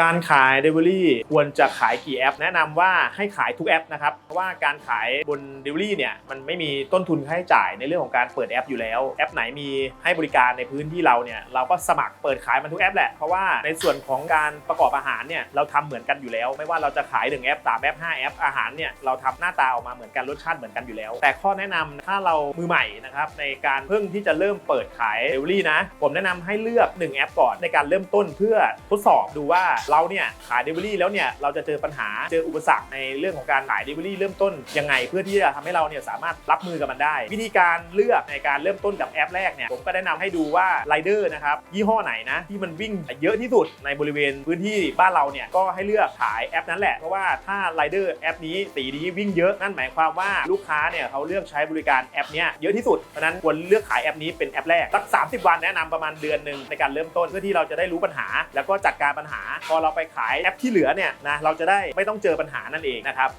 การขาย Delivery ควรจะขายกี่แอป แนะนำว่าให้ขายทุกแอปนะครับ เพราะว่าการขายบน Delivery เนี่ยมันไม่มีต้นทุนค่าใช้จ่ายในเรื่องของการเปิดแอปอยู่แล้ว แอปไหนมีให้บริการในพื้นที่เราเนี่ยเราก็สมัครเปิดขายมันทุกแอปแหละ เพราะว่าในส่วนของการประกอบอาหารเนี่ยเราทำเหมือนกันอยู่แล้ว ไม่ว่าเราจะขาย1แอป3แอป5แอปอาหารเนี่ยเราทำหน้าตาออกมาเหมือนกันรสชาติเหมือนกันอยู่แล้ว แต่ข้อแนะนำถ้าเรามือใหม่นะครับในการเพิ่งที่จะเริ่มเปิดขาย Delivery นะ ผมแนะนำให้เลือก 1 แอปก่อนในการเริ่มต้นเพื่อทดสอบดูว่าเราเนี่ยขาย Delivery แล้วเนี่ยเราจะเจอปัญหาเจออุปสรรคในเรื่องของการขาย Delivery เริ่มต้นยังไง เพื่อที่จะทำให้เราเนี่ยสามารถรับมือกับมันได้ วิธีการเลือกในการเริ่มต้นกับแอปแรกเนี่ยผมก็แนะนำให้ดูว่าไรเดอร์นะครับยี่ห้อไหนนะที่มันวิ่งเยอะที่สุดในบริเวณพื้นที่บ้านเราเนี่ยก็ให้เลือกขายแอปนั้นแหละเพราะว่าถ้าไรเดอร์แอปนี้สีนี้วิ่งเยอะนั่นหมายความว่าลูกค้าเนี่ยเขาเลือกใช้บริการแอปเนี้ยเยอะที่สุดเพราะนั้นควรเลือกขายแอปนี้เป็นแอปแรกสัก30 วันแนะนำประมาณเดือนหนึ่งในการเริ่มต้นเพื่อที่เราจะได้รู้ปัญหา แล้วก็จัดการปัญหาพอเราไปขายแอปที่เหลือเนี่ยนะเราจะได้ไม่ต้องเจอปัญหานั่นเองนะครับ